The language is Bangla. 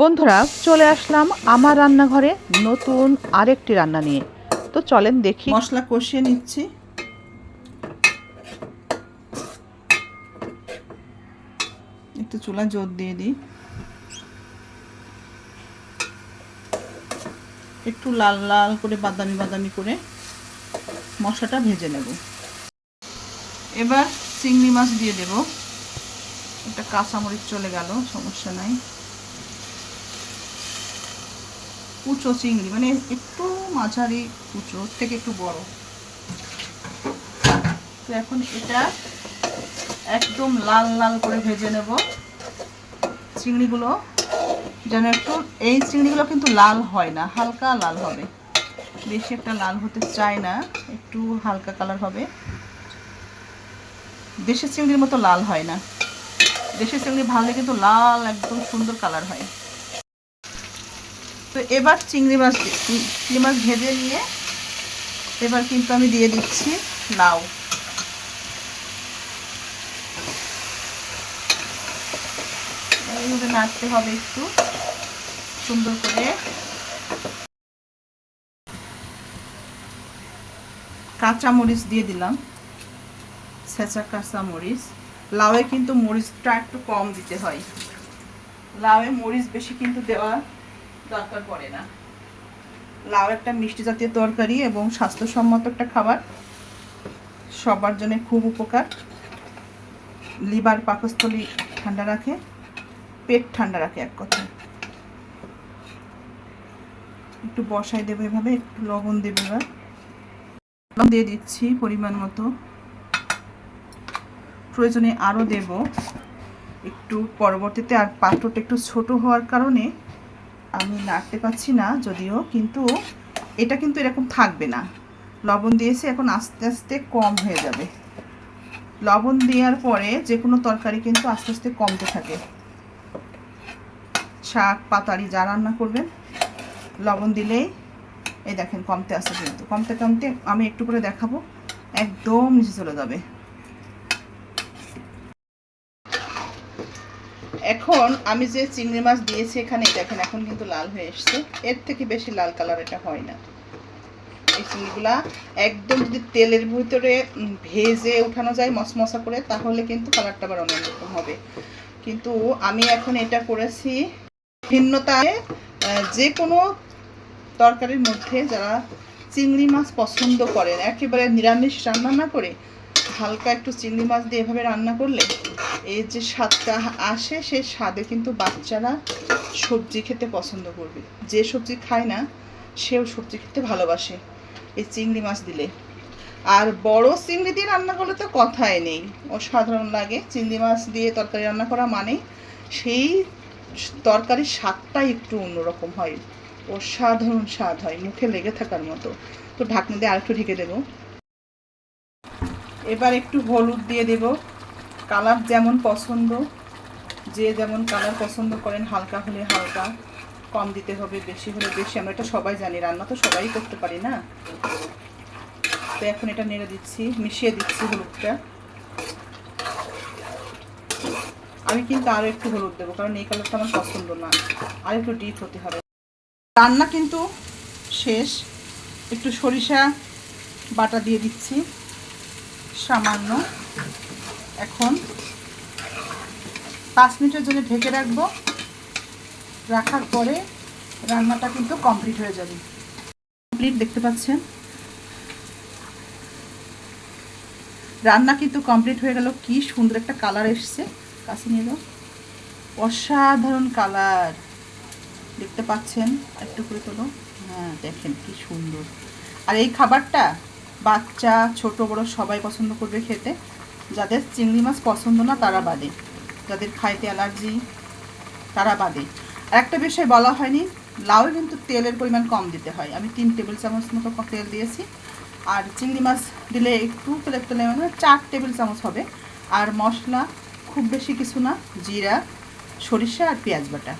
বন্ধুরা, চলে আসলাম আমার রান্নাঘরে নতুন আরেকটি রান্না নিয়ে। তো চলেন দেখি। মশলা কষিয়ে নিচ্ছি। একটু চুলা জোর দিয়ে দিই। একটু লাল লাল করে, বাদামি বাদামি করে মশলাটা ভেজে নেব। এবার চিংড়ি মাছ দিয়ে দেব। একটা কাঁচামরিচ চলে গেল, সমস্যা নাই। কুচো চিংড়ি মানে একটু মাঝারি কুচো থেকে একটু বড়। তো এখন এটা একদম লাল লাল করে ভেজে নেব। চিংড়িগুলো যেন একটু, এই চিংড়িগুলো কিন্তু লাল হয় না, হালকা লাল হবে। বেশি একটা লাল হতে চায় না, একটু হালকা কালার হবে। দেশের চিংড়ির মতো লাল হয় না। দেশের চিংড়ি ভালো কিন্তু লাল, একদম সুন্দর কালার হয়। তো এবার চিংড়ি মাছ চিংড়ি মাছ ভেজে নিয়ে এবার কিন্তু আমি দিয়ে দিচ্ছি লাউ। এইভাবে নাড়তে হবে একটু, সুন্দর করে। কাঁচা মরিচ দিয়ে দিলাম ছেঁচা কাঁচা মরিচ লাউয়ে কিন্তু মরিচটা একটু কম দিতে হয়। লাউয়ে মরিচ বেশি কিন্তু দেওয়া দরকার পড়ে না। লাউ একটা মিষ্টি জাতীয় তরকারি এবং স্বাস্থ্যসম্মত একটা খাবার। সবার জন্য খুব উপকার। লিভার পাকস্থলী ঠান্ডা রাখে, পেট ঠান্ডা রাখে এক কথায়। একটু বসাই দেবো এভাবে, একটু লবণ দেবো এবার। লবণ দিয়ে দিচ্ছি পরিমাণ মতো। প্রয়োজনে আরও দেব। একটু পরবর্তীতে আর পাত্রটা একটু ছোট হওয়ার কারণে আমি নাড়তে পারছি না যদিও, কিন্তু এটা কিন্তু এরকম থাকবে না। লবণ দিয়েছি, এখন আস্তে আস্তে কম হয়ে যাবে। লবণ দেওয়ার পরে যে কোনো তরকারি কিন্তু আস্তে আস্তে কমতে থাকে। শাক, পাতারি যা রান্না করবেন, লবণ দিলেই এই দেখেন কমতে আসে কিন্তু। কমতে কমতে আমি একটু করে দেখাবো, একদম নিচে চলে যাবে। এখন আমি যে চিংড়ি মাছ দিয়েছি এখানে দেখেন, এখন কিন্তু লাল হয়ে এসছে। এর থেকে বেশি লাল কালার এটা হয় না। এই চিংড়িগুলা একদম যদি তেলের ভিতরে ভেজে উঠানো যায় মশমশা করে, তাহলে কিন্তু কালারটা আবার অন্যরকম হবে। কিন্তু আমি এখন এটা করেছি ভিন্নতায় যে কোনো তরকারির মধ্যে যারা চিংড়ি মাছ পছন্দ করেন, একেবারে নিরামিষ রান্না না করে হালকা একটু চিংড়ি মাছ দিয়ে এভাবে রান্না করলে এই যে স্বাদটা আসে সেই স্বাদে কিন্তু বাচ্চারা সবজি খেতে পছন্দ করবে। যে সবজি খায় না, সেও সবজি খেতে ভালোবাসে এই চিংড়ি মাছ দিলে। আর বড় চিংড়ি দিয়ে রান্না করলে তো কথাই নেই। অসাধারণ লাগে। চিংড়ি মাছ দিয়ে তরকারি রান্না করা মানে সেই তরকারির স্বাদটাই একটু অন্যরকম হয়। অসাধারণ স্বাদ হয়, মুখে লেগে থাকার মতো। তো ঢাকনা দিয়ে আরেকটু ঢেকে দেবো। এবার একটু হলুদ দিয়ে দেব। কালার যেমন পছন্দ, যে যেমন কালার পছন্দ করেন, হালকা হলে হালকা, কম দিতে হবে, বেশি হলে বেশি, আমরা এটা সবাই জানি, রান্না তো সবাই করতে পারি না? তো এখন এটা নেড়ে দিচ্ছি, মিশিয়ে দিচ্ছি হলুদটা। আমি কিন্তু আরও একটু হলুদ দেবো, কারণ এই কালারটা আমার পছন্দ না। আর একটু ডিপ হতে হবে। রান্না কিন্তু শেষ। একটু সরিষা বাটা দিয়ে দিচ্ছি, সামান্য। এখন পাঁচ মিনিটের জন্য ঢেকে রাখব। রাখার পরে রান্নাটা কিন্তু কমপ্লিট হয়ে যাবে। কমপ্লিট, দেখতে পাচ্ছেন? রান্না কিন্তু কমপ্লিট হয়ে গেল। কি সুন্দর একটা কালার এসছে। কাছে নিয়ে অসাধারণ কালার। দেখতে পাচ্ছেন? একটু করে তোলো। হ্যাঁ দেখেন কি সুন্দর। আর এই খাবারটা বাচ্চা, ছোট, বড় সবাই পছন্দ করবে খেতে। যাদের চিংড়ি মাছ পছন্দ না, তারা বাদে। যাদের খাইতে অ্যালার্জি, তারা বাদে। একটা বিষয় বলা হয়নি, লাউ কিন্তু তেলের পরিমাণ কম দিতে হয়। আমি তিন টেবিল চামচ মতো তেল দিয়েছি। আর চিংড়ি মাছ দিলে একটু তেল একটু মানে চার টেবিল চামচ হবে। আর মশলা খুব বেশি কিছু না, জিরা, সরিষা আর পেঁয়াজ বাটা।